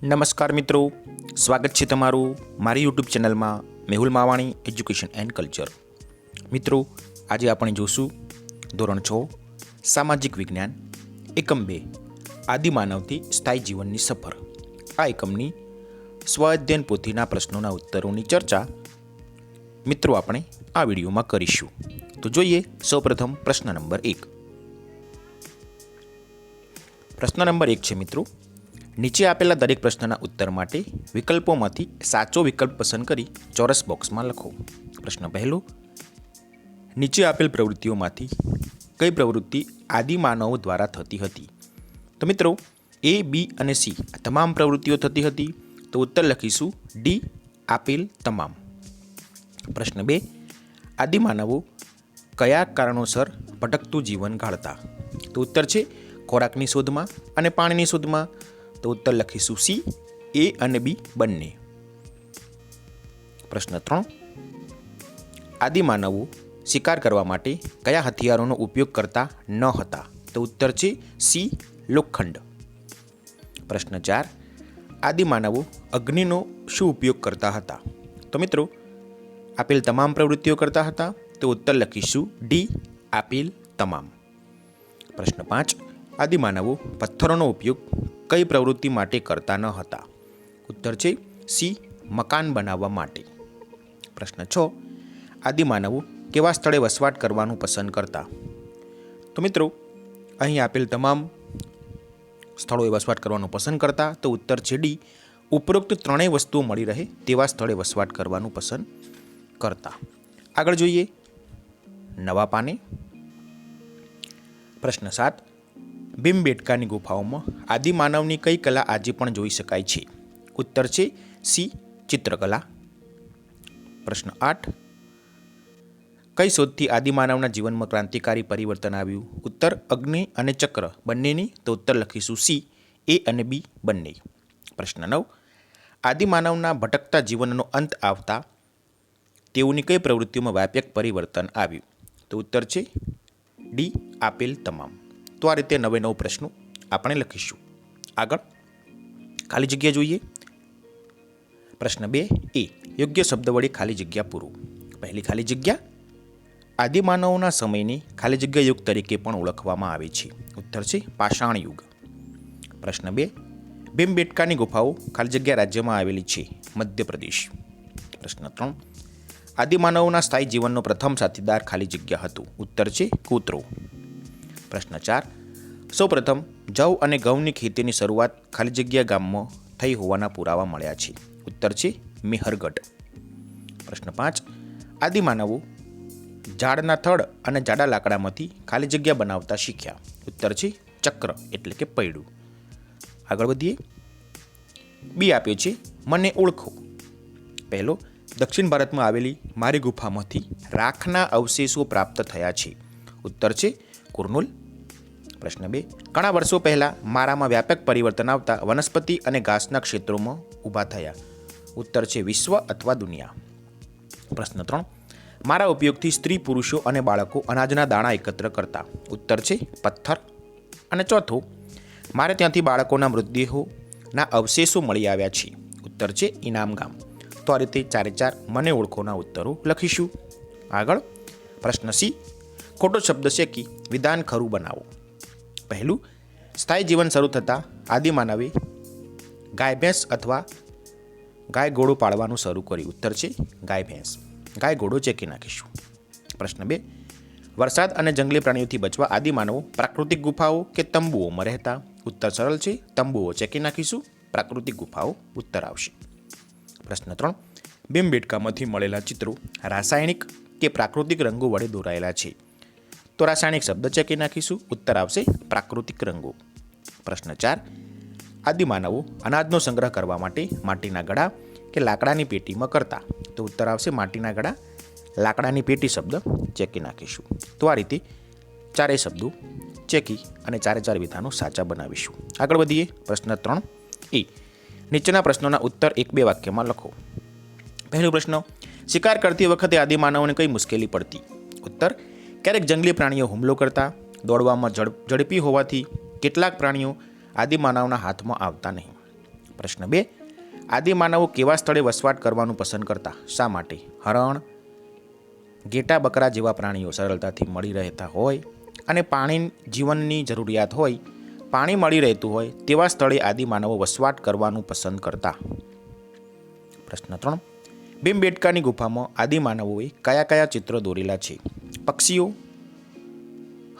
નમસ્કાર મિત્રો. સ્વાગત છે તમારું મારી યુટ્યુબ ચેનલમાં Mehul Mavani education and culture મિત્રો, આજે આપણે જોશું ધોરણ છ, સામાજિક વિજ્ઞાન, એકમ બે આદિમાનવથી સ્થાયી જીવનની સફર. આ એકમની સ્વઅધ્યયન પોથીના પ્રશ્નોના ઉત્તરોની ચર્ચા મિત્રો આપણે આ વિડીયોમાં કરીશું. તો જોઈએ સૌપ્રથમ પ્રશ્ન નંબર એક. પ્રશ્ન નંબર એક છે મિત્રો નીચે આપેલા દરેક પ્રશ્નના ઉત્તર માટે વિકલ્પોમાંથી સાચો વિકલ્પ પસંદ કરી ચોરસ બોક્સમાં લખો. પ્રશ્ન પહેલો, નીચે આપેલ પ્રવૃત્તિઓમાંથી કઈ પ્રવૃત્તિ આદિમાનવો દ્વારા થતી હતી? તો મિત્રો એ બી અને સી આ તમામ પ્રવૃત્તિઓ થતી હતી. તો ઉત્તર લખીશું ડી આપેલ તમામ. પ્રશ્ન બે આદિમાનવો કયા કારણોસર ભટકતું જીવન ગાળતા? તો ઉત્તર છે, ખોરાકની શોધમાં અને પાણીની શોધમાં. તો ઉત્તર લખીશું સી, એ અને બી બંને. પ્રશ્ન ત્રણ. આદિમાનવો શિકાર કરવા માટે કયા હથિયારોનો ઉપયોગ કરતા ન હતા? તો ઉત્તર છે સી, લોખંડ. પ્રશ્ન ચાર. આદિમાનવો અગ્નિનો શું ઉપયોગ કરતા હતા? તો મિત્રો, આપેલ તમામ પ્રવૃત્તિઓ કરતા હતા, તો ઉત્તર લખીશું ડી, આપેલ તમામ. પ્રશ્ન પાંચ. આદિમાનવો પથ્થરોનો ઉપયોગ કઈ પ્રવૃત્તિ માટે કરતા ન હતા? ઉત્તર છે સી, મકાન બનાવવા માટે. પ્રશ્ન છ, આદિમાનવો કેવા સ્થળે વસવાટ કરવાનું પસંદ કરતા? તો મિત્રો, અહીં આપેલ તમામ સ્થળોએ વસવાટ કરવાનું પસંદ કરતા, તો ઉત્તર છે ડી, ઉપરોક્ત ત્રણેય વસ્તુઓ મળી રહે તેવા સ્થળે વસવાટ કરવાનું પસંદ કરતા. આગળ જોઈએ. નવા પાને. પ્રશ્ન સાત ભીમબેટકાની ગુફાઓમાં આદિમાનવની કઈ કલા આજે પણ જોઈ શકાય છે? ઉત્તર છે સી, ચિત્રકલા. પ્રશ્ન આઠ. કઈ શોધથી આદિમાનવના જીવનમાં ક્રાંતિકારી પરિવર્તન આવ્યું? ઉત્તર, અગ્નિ અને ચક્ર. બંનેની તો ઉત્તર લખીશું સી, એ અને બી બંને. પ્રશ્ન નવ. આદિમાનવના ભટકતા જીવનનો અંત આવતા તેઓની કઈ પ્રવૃત્તિઓમાં વ્યાપક પરિવર્તન આવ્યું? તો ઉત્તર છે ડી, આપેલ તમામ. તો આ રીતે નવે નવ પ્રશ્નો આપણે લખીશું. આગળ, ખાલી જગ્યા જોઈએ. પ્રશ્ન બે, એ, યોગ્ય શબ્દ વડે ખાલી જગ્યા પૂરું. પહેલી ખાલી જગ્યા આદિમાનવના સમયની ખાલી જગ્યા યુગ તરીકે પણ ઓળખવામાં આવે છે. ઉત્તર છે, પાષાણ યુગ. પ્રશ્ન બે ભીમબેટકાની ગુફાઓ ખાલી જગ્યા રાજ્યમાં આવેલી છે, મધ્યપ્રદેશ. પ્રશ્ન ત્રણ આદિમાનવના સ્થાયી જીવનનો પ્રથમ સાથીદાર ખાલી જગ્યા હતું. ઉત્તર છે, કૂતરો. પ્રશ્ન ચાર. સૌપ્રથમ, જવ અને ઘઉંની ખેતીની શરૂઆત ખાલી જગ્યા ગામમાં થઈ હોવાના પુરાવા મળ્યા છે. ઉત્તર છે, મેહરગઢ. પ્રશ્ન પાંચ. આદિમાનવો ઝાડના થડ અને જાડા લાકડામાંથી ખાલી જગ્યા બનાવતા શીખ્યા. ઉત્તર છે, ચક્ર, એટલે કે પૈડું. આગળ વધીએ. બી આપ્યો છે, મને ઓળખો. પહેલો, દક્ષિણ ભારતમાં આવેલી મારી ગુફામાંથી રાખના અવશેષો પ્રાપ્ત થયા છે. ઉત્તર છે, કુર્નુલ પ્રશ્ન બે. ઘણા વર્ષો પહેલાં મારામાં વ્યાપક પરિવર્તન આવતા વનસ્પતિ અને ઘાસના ક્ષેત્રોમાં ઊભા થયા. ઉત્તર છે વિશ્વ અથવા દુનિયા. પ્રશ્ન ત્રણ. મારા ઉપયોગથી સ્ત્રી, પુરુષો અને બાળકો અનાજના દાણા એકત્ર કરતા. ઉત્તર છે પથ્થર. અને ચોથો, મારે ત્યાંથી બાળકોના મૃતદેહોના અવશેષો મળી આવ્યા છે. ઉત્તર છે ઇનામ ગામ. તો આ રીતે ચારે ચાર મને ઓળખોના ઉત્તરો લખીશું. આગળ. પ્રશ્ન સી. ખોટો શબ્દ શેકી વિધાન ખરું બનાવો. પહેલું, સ્થાયી જીવન શરૂ થતાં આદિમાનવે ગાય ભેંસ અથવા ગાય ઘોડો પાળવાનું શરૂ કર્યું. ઉત્તર છે ગાય ભેંસ. ગાય ઘોડો ચેકી નાખીશું. પ્રશ્ન બે, વરસાદ અને જંગલી પ્રાણીઓથી બચવા આદિમાનવો પ્રાકૃતિક ગુફાઓ કે તંબુઓમાં રહેતા? ઉત્તર સરળ છે, તંબુઓ ચેકી નાખીશું, પ્રાકૃતિક ગુફાઓ ઉત્તર આવશે. પ્રશ્ન ત્રણ ભીમબેટકામાંથી મળેલા ચિત્રો રાસાયણિક કે પ્રાકૃતિક રંગો વડે દોરાયેલા છે? તો રાસાયણિક શબ્દ ચેકી નાખીશું. ઉત્તર આવશે પ્રાકૃતિક રંગો. પ્રશ્ન ચાર. આદિમાનવો અનાજનો સંગ્રહ કરવા માટે માટીના ગળા કે લાકડાની પેટીમાં કરતા? તો ઉત્તર આવશે માટીના ગળા, લાકડાની પેટી શબ્દ ચેકી નાખીશું. તો આ રીતે ચારેય શબ્દો ચેકી અને ચારે ચાર વિધાનો સાચા બનાવીશું. આગળ વધીએ. પ્રશ્ન ત્રણ. એ. નીચેના પ્રશ્નોના ઉત્તર એક બે વાક્યમાં લખો. પહેલો પ્રશ્ન. શિકાર કરતી વખતે આદિમાનવોને કઈ મુશ્કેલી પડતી? ઉત્તર. ક્યારેક જંગલી પ્રાણીઓ હુમલો કરતા, દોડવામાં ઝડપ ઝડપી હોવાથી કેટલાક પ્રાણીઓ આદિમાનવના હાથમાં આવતા નહીં. પ્રશ્ન બે, આદિમાનવો કેવા સ્થળે વસવાટ કરવાનું પસંદ કરતા? શા માટે? હરણ, ઘેટા બકરા જેવા પ્રાણીઓ સરળતાથી મળી રહેતા હોય અને પાણી, જીવનની જરૂરિયાત હોય, પાણી મળી રહેતું હોય તેવા સ્થળે આદિમાનવો વસવાટ કરવાનું પસંદ કરતા? પ્રશ્ન ત્રણ, ભીમબેટકાની ગુફામાં આદિમાનવોએ કયા કયા ચિત્રો દોરેલા છે? પક્ષીઓ,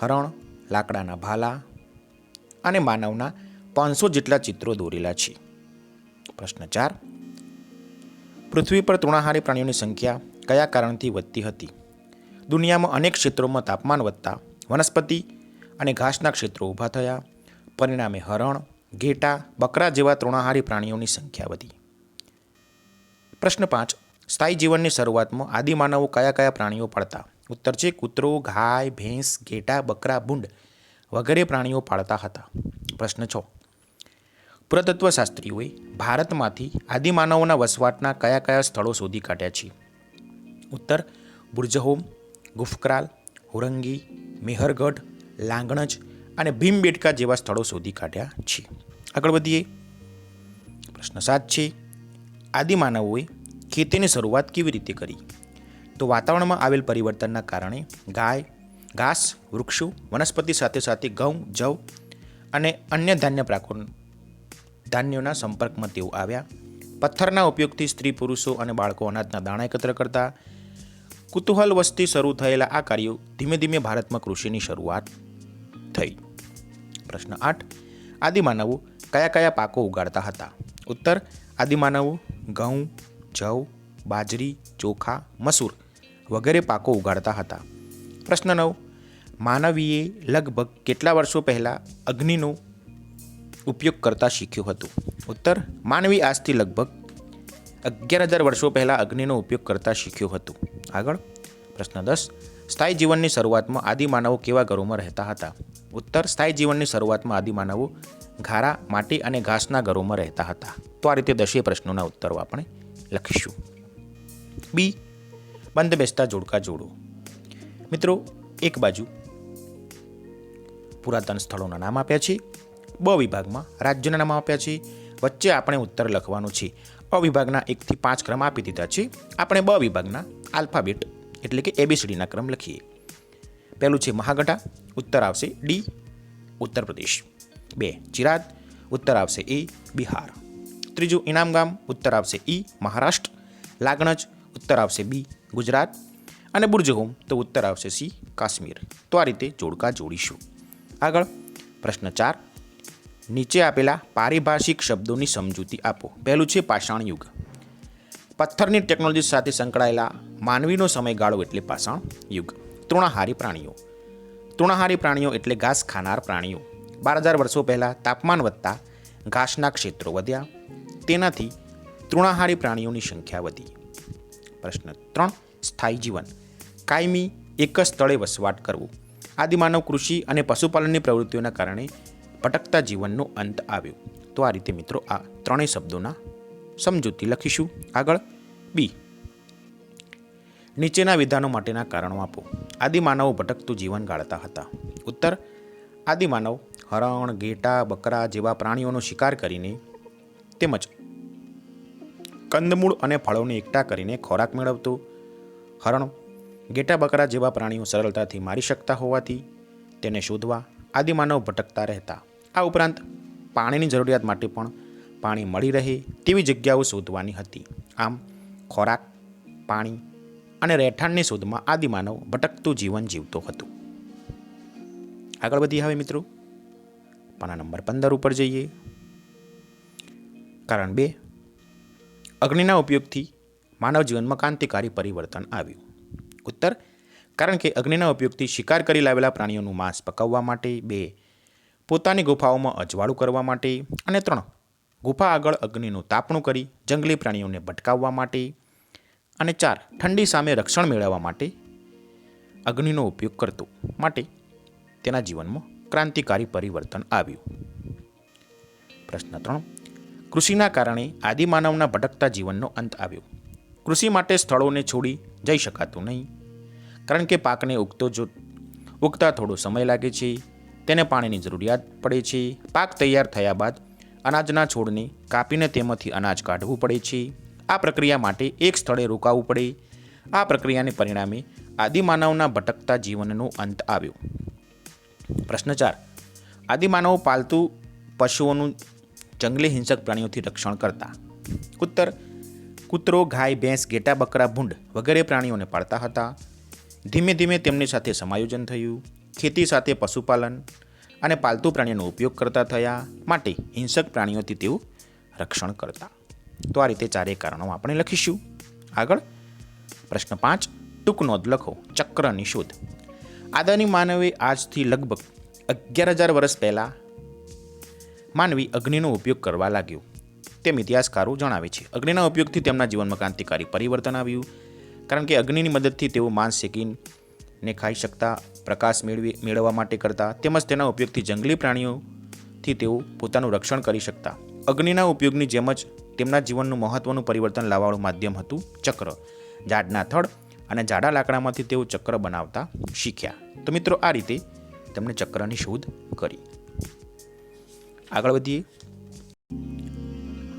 હરણ, લાકડાના ભાલા અને માનવના પાંચસો જેટલા ચિત્રો દોરેલા છે. પ્રશ્ન ચાર. પૃથ્વી પર તૃણાહારી પ્રાણીઓની સંખ્યા કયા કારણથી વધતી હતી? દુનિયામાં અનેક ક્ષેત્રોમાં તાપમાન વધતા વનસ્પતિ અને ઘાસના ક્ષેત્રો ઊભા થયા. પરિણામે હરણ, ઘેટા, બકરા જેવા તૃણાહારી પ્રાણીઓની સંખ્યા વધી. પ્રશ્ન પાંચ. સ્થાયી જીવનની શરૂઆતમાં આદિમાનવો કયા કયા પ્રાણીઓ પાળતા? ઉત્તર છે, કૂતરો, ગાય, ભેંસ, ઘેટા, બકરા, ભૂંડ વગેરે પ્રાણીઓ પાળતા હતા. પ્રશ્ન છ. પુરાતત્વશાસ્ત્રીઓએ ભારતમાંથી આદિમાનવોના વસવાટના કયા કયા સ્થળો શોધી કાઢ્યા છે? ઉત્તર, બુર્જહોમ, ગુફકરાલ, હુરંગી, મેહરગઢ, લાંગણજ અને ભીમબેટકા જેવા સ્થળો શોધી કાઢ્યા છે. આગળ વધીએ. પ્રશ્ન સાત છે, આદિમાનવોએ ખેતીની શરૂઆત કેવી રીતે કરી? તો વાતાવરણમાં આવેલ પરિવર્તનના કારણે ગાય, ઘાસ, વૃક્ષો, વનસ્પતિ સાથે સાથે ઘઉં, જવ અને અન્ય ધાન્ય પ્રાકો ધાન્યોના સંપર્કમાં તેઓ આવ્યા. પથ્થરના ઉપયોગથી સ્ત્રી પુરુષો અને બાળકો અનાજના દાણા એકત્ર કરતા. કુતૂહલ વસ્તી શરૂ થયેલા આ કાર્યો ધીમે ધીમે ભારતમાં કૃષિની શરૂઆત થઈ. પ્રશ્ન આઠ. આદિમાનવો કયા કયા પાકો ઉગાડતા હતા? ઉત્તર. આદિમાનવો ઘઉં, જવ, બાજરી, ચોખા, મસૂર. વગેરે પાકો ઉગાડતા હતા. પ્રશ્ન નવ. માનવીએ લગભગ કેટલા વર્ષો પહેલાં અગ્નિનો ઉપયોગ કરતા શીખ્યું હતું? ઉત્તર. માનવી આજથી લગભગ અગિયાર હજાર વર્ષો પહેલાં અગ્નિનો ઉપયોગ કરતા શીખ્યું હતું. આગળ. પ્રશ્ન દસ. સ્થાયી જીવનની શરૂઆતમાં આદિમાનવો કેવા ઘરોમાં રહેતા હતા? ઉત્તર. સ્થાયી જીવનની શરૂઆતમાં આદિમાનવો ઘારા, માટી અને ઘાસના ઘરોમાં રહેતા હતા. તો આ રીતે દસે પ્રશ્નોના ઉત્તરો આપણે લખીશું. બી. બંધ બેસતા જોડકા જોડો. મિત્રો, એક બાજુ પુરાતન સ્થળોના નામ આપ્યા છે, બ વિભાગમાં રાજ્યના નામ આપ્યા છે, વચ્ચે આપણે ઉત્તર લખવાનું છે. અ વિભાગના એકથી પાંચ ક્રમ આપી દીધા છે, આપણે બ વિભાગના આલ્ફાબેટ એટલે કે એબીસીડીના ક્રમ લખીએ. પહેલું છે મહાગઢા, ઉત્તર આવશે ડી, ઉત્તર પ્રદેશ. બે ચિરાદ ઉત્તર આવશે એ, બિહાર. ત્રીજું ઇનામ ગામ ઉત્તર આવશે ઈ, મહારાષ્ટ્ર. લાગણજ ઉત્તર આવશે બી, ગુજરાત અને બુર્જહોમ તો ઉત્તર આવશે સી, કાશ્મીર. તો આ રીતે જોડકા જોડીશું. આગળ પ્રશ્ન ચાર. નીચે આપેલા પારિભાષિક શબ્દોની સમજૂતી આપો. પહેલું છે પાષાણ યુગ. પથ્થરની ટેકનોલોજી સાથે સંકળાયેલા માનવીનો સમયગાળો એટલે પાષાણ યુગ. તૃણાહારી પ્રાણીઓ. તૃણાહારી પ્રાણીઓ એટલે ઘાસ ખાનાર પ્રાણીઓ. બાર હજાર વર્ષો પહેલાં તાપમાન વધતા ઘાસના ક્ષેત્રો વધ્યા. તેનાથી તૃણાહારી પ્રાણીઓની સંખ્યા વધી. પ્રશ્ન ત્રણ, સ્થાયી જીવન. કાયમી એક જ સ્થળે વસવાટ કરવું. આદિમાનવ કૃષિ અને પશુપાલનની પ્રવૃત્તિઓના કારણે ભટકતા જીવનનો અંત આવ્યો. તો આ રીતે મિત્રો આ ત્રણેય શબ્દોના સમજૂતી લખીશું. આગળ બી. નીચેના વિધાનો માટેના કારણો આપો. આદિમાનવો ભટકતું જીવન ગાળતા હતા. ઉત્તર. આદિમાનવ હરણ, ઘેટા, બકરા જેવા પ્રાણીઓનો શિકાર કરીને તેમજ કંદમૂળ અને ફળોને એકઠા કરીને ખોરાક મેળવતું. હરણ ઘેટા બકરા જેવા પ્રાણીઓ સરળતાથી મારી શકતા હોવાથી તેને શોધવા આદિમાનવ ભટકતા રહેતા. આ ઉપરાંત પાણીની જરૂરિયાત માટે પણ પાણી મળી રહે તેવી જગ્યાઓ શોધવાની હતી. આમ ખોરાક, પાણી અને રહેઠાણની શોધમાં આદિમાનવ ભટકતું જીવન જીવતો હતો. આગળ વધી હવે મિત્રો. પાના નંબર પંદર ઉપર જઈએ. કારણ બે અગ્નિના ઉપયોગથી માનવ જીવનમાં ક્રાંતિકારી પરિવર્તન આવ્યું. ઉત્તર, કારણ કે અગ્નિના ઉપયોગથી શિકાર કરી લાવેલા પ્રાણીઓનું માંસ પકવવા માટે, બે, પોતાની ગુફાઓમાં અજવાળું કરવા માટે અને ત્રણ, ગુફા આગળ અગ્નિનું તાપણું કરી જંગલી પ્રાણીઓને ભટકાવવા માટે અને ચાર, ઠંડી સામે રક્ષણ મેળવવા માટે અગ્નિનો ઉપયોગ કરતો માટે તેના જીવનમાં ક્રાંતિકારી પરિવર્તન આવ્યું. પ્રશ્ન ત્રણ કૃષિના કારણે આદિમાનવના ભટકતા જીવનનો અંત આવ્યો. કૃષિ માટે સ્થળોને છોડી જઈ શકાતું નહીં. કારણ કે પાકને ઉગતો જો, ઉગતા થોડો સમય લાગે છે, તેને પાણીની જરૂરિયાત પડે છે. પાક તૈયાર થયા બાદ અનાજના છોડને કાપીને તેમાંથી અનાજ કાઢવું પડે છે. આ પ્રક્રિયા માટે એક સ્થળે રોકાવું પડે. આ પ્રક્રિયાને પરિણામે આદિમાનવના ભટકતા જીવનનો અંત આવ્યો. પ્રશ્ન ચાર. આદિમાનવ પાલતુ પશુઓનું જંગલી હિંસક પ્રાણીઓથી રક્ષણ કરતા. કુત્તર, કૂતરો, ગાય, ભેંસ, ઘેટા, બકરા, ભૂંડ વગેરે પ્રાણીઓને પાળતા હતા. ધીમે ધીમે તેમની સાથે સમાયોજન થયું. ખેતી સાથે પશુપાલન અને પાલતુ પ્રાણીઓનો ઉપયોગ કરતા થયા. માટે હિંસક પ્રાણીઓથી તેઓ રક્ષણ કરતા. તો આ રીતે ચારેય કારણો આપણે લખીશું. આગળ પ્રશ્ન પાંચ, ટૂંક નોંધ લખો. ચક્રની શોધ આદાની માનવે આજથી લગભગ અગિયાર હજાર વર્ષ પહેલાં માનવી અગ્નિનો ઉપયોગ કરવા લાગ્યો. તેમ ઇતિહાસકારો જણાવે છે. અગ્નિના ઉપયોગથી તેમના જીવનમાં ક્રાંતિકારી પરિવર્તન આવ્યું. કારણ કે અગ્નિની મદદથી તેઓ માંસ શેકીને ખાઈ શકતા, પ્રકાશ મેળવી, મેળવવા માટે કરતા, તેમજ તેના ઉપયોગથી જંગલી પ્રાણીઓથી તેઓ પોતાનું રક્ષણ કરી શકતા. અગ્નિના ઉપયોગની જેમ જ તેમના જીવનનું મહત્વનું પરિવર્તન લાવવાનું માધ્યમ હતું ચક્ર. ઝાડના થડ અને જાડા લાકડામાંથી તેઓ ચક્ર બનાવતા શીખ્યા. તો મિત્રો, આ રીતે તેમણે ચક્રની શોધ કરી. આગળ વધીએ.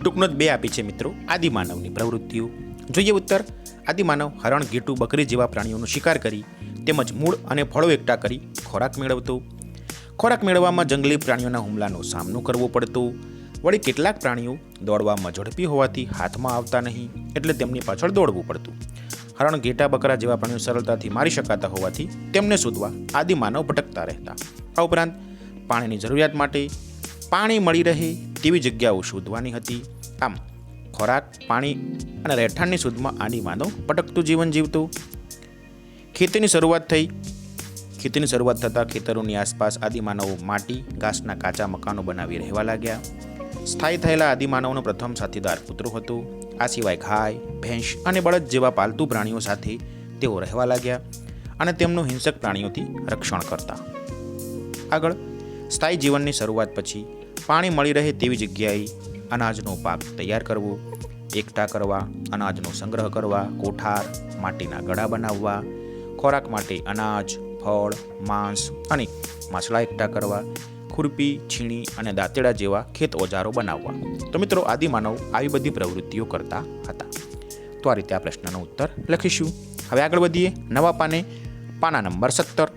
ટૂંકનો જ બે આપી છે મિત્રો, આદિમાનવની પ્રવૃત્તિઓ. જોઈએ ઉત્તર, આદિમાનવ હરણ ગેટું બકરી જેવા પ્રાણીઓનો શિકાર કરી, તેમજ મૂળ અને ફળો એકઠા કરી ખોરાક મેળવતો. ખોરાક મેળવવામાં જંગલી પ્રાણીઓના હુમલાનો સામનો કરવો પડતો. વળી કેટલાક પ્રાણીઓ દોડવામાં ઝડપી હોવાથી હાથમાં આવતા નહીં, એટલે તેમની પાછળ દોડવું પડતું. હરણ ઘેટા બકરા જેવા પ્રાણીઓ સરળતાથી મારી શકાતા હોવાથી તેમને શોધવા આદિમાનવ ભટકતા રહેતા. આ ઉપરાંત પાણીની જરૂરિયાત માટે પાણી મળી રહે તેવી જગ્યાઓ શોધવાની હતી. આમ, ખોરાક, પાણી અને રહેઠાણની શોધમાં આની માનવ પટકતું જીવન જીવતું. ખેતીની શરૂઆત થઈ. ખેતીની શરૂઆત થતાં ખેતરોની આસપાસ આદિમાનવો માટી, ઘાસના કાચા મકાનો બનાવી રહેવા લાગ્યા. સ્થાયી થયેલા આદિમાનવનો પ્રથમ સાથીદાર કૂતરો હતો. આ સિવાય ગાય, ભેંસ અને બળદ જેવા પાલતુ પ્રાણીઓ સાથે તેઓ રહેવા લાગ્યા અને તેમનું હિંસક પ્રાણીઓથી રક્ષણ કરતા. આગળ, સ્થાયી જીવનની શરૂઆત પછી પાણી મળી રહે તેવી જગ્યાએ અનાજનો પાક તૈયાર કરવો, એકઠા કરવા, અનાજનો સંગ્રહ કરવા, કોઠાર, માટીના ગળા બનાવવા, ખોરાક માટે અનાજ, ફળ, માંસ અને માછલા એકઠા કરવા, ખુરપી, છીણી અને દાંતેડા જેવા ખેત ઓજારો બનાવવા. તો મિત્રો, આદિમાનવ આવી બધી પ્રવૃત્તિઓ કરતા હતા. તો આ રીતે આ પ્રશ્નનો ઉત્તર લખીશું. હવે આગળ વધીએ. નવા પાને, પાના નંબર સત્તર.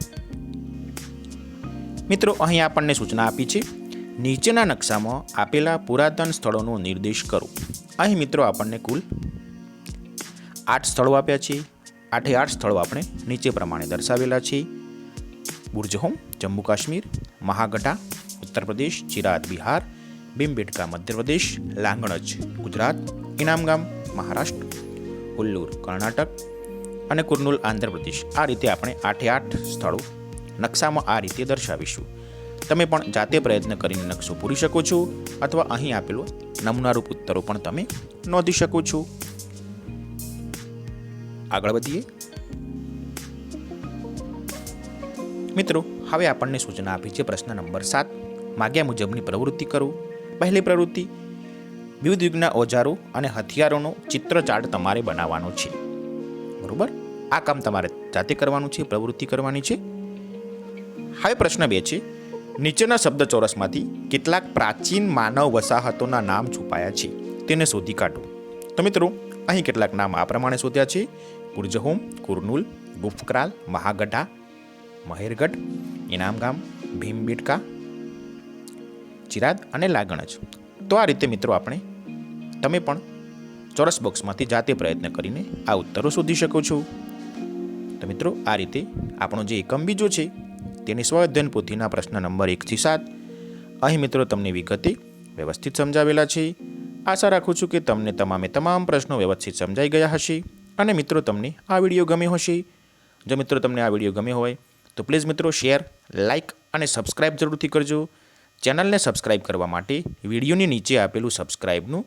મિત્રો, અહીં આપણને સૂચના આપી છે નીચેના નકશામાં આપેલા પુરાતન સ્થળોનો નિર્દેશ કરો. અહીં મિત્રો આપણને કુલ આઠ સ્થળો આપ્યા છે. આઠે આઠ સ્થળો આપણે નીચે પ્રમાણે દર્શાવેલા છે. બુર્જહોમ, જમ્મુ કાશ્મીર, મહાગઢા ઉત્તર પ્રદેશ ચિરાદ બિહાર ભીમબેટકા મધ્યપ્રદેશ, લાંગણજ, ગુજરાત, ઇનામગામ, મહારાષ્ટ્ર કુલ્લુર કર્ણાટક અને કુર્નુલ, આંધ્રપ્રદેશ. આ રીતે આપણે આઠે આઠ સ્થળો નકશામાં આ રીતે દર્શાવીશું. તમે પણ જાતે પ્રયત્ન કરીને નકશો પૂરી શકો છો અથવા અહીં આપેલો નમૂનારૂપ ઉત્તરો પણ તમે નોંધી શકો છો. આગળ વધીએ. મિત્રો, હવે આપણને સૂચના આપી છે પ્રશ્ન નંબર સાત. માગ્યા મુજબની પ્રવૃત્તિ કરો. પહેલી પ્રવૃત્તિ, વિવિધ યુગના ઓજારો અને હથિયારોનો ચિત્ર ચાર્ટ તમારે બનાવવાનો છે. બરોબર? આ કામ તમારે જાતે કરવાનું છે, પ્રવૃત્તિ કરવાની છે. હવે પ્રશ્ન બે છે. નીચેના શબ્દ ચોરસમાંથી કેટલાક પ્રાચીન માનવ વસાહતોના નામ છુપાયા છે. તેને શોધી કાઢો. તો મિત્રો, અહીં કેટલાક નામ આ પ્રમાણે શોધ્યા છે. કુરજહોમ, કુરનુલ ગુફકરાલ મહાગઢા, મહેરગઢ, ઇનામગામ, ભીમબીટકા, ચિરાદ અને લાગણજ. તો આ રીતે મિત્રો આપણે, તમે પણ ચોરસ બોક્સમાંથી જાતે પ્રયત્ન કરીને આ ઉત્તરો શોધી શકો છો. તો મિત્રો, આ રીતે આપણો જે એકમ બીજો છે તેની સ્વઅધ્યયન પોથીના પ્રશ્ન નંબર એકથી સાત. અહીં મિત્રો તમને વિગતે વ્યવસ્થિત સમજાવેલા છે. આશા રાખું છું કે તમને તમામે તમામ પ્રશ્નો વ્યવસ્થિત સમજાઈ ગયા હશે અને મિત્રો તમને આ વીડિયો ગમ્યો હશે. જો મિત્રો તમને આ વીડિયો ગમ્યો હોય તો પ્લીઝ મિત્રો શેર લાઇક અને સબસ્ક્રાઇબ જરૂરથી કરજો. ચેનલને સબસ્ક્રાઇબ કરવા માટે વિડીયોની નીચે આપેલું સબસ્ક્રાઇબનું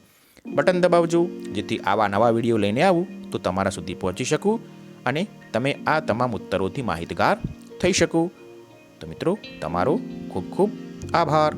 બટન દબાવજો, જેથી આવા નવા વીડિયો લઈને આવું તો તમારા સુધી પહોંચી શકું અને તમે આ તમામ ઉત્તરોથી માહિતગાર થઈ શકો. તો મિત્રો તમારો ખૂબ ખૂબ આભાર.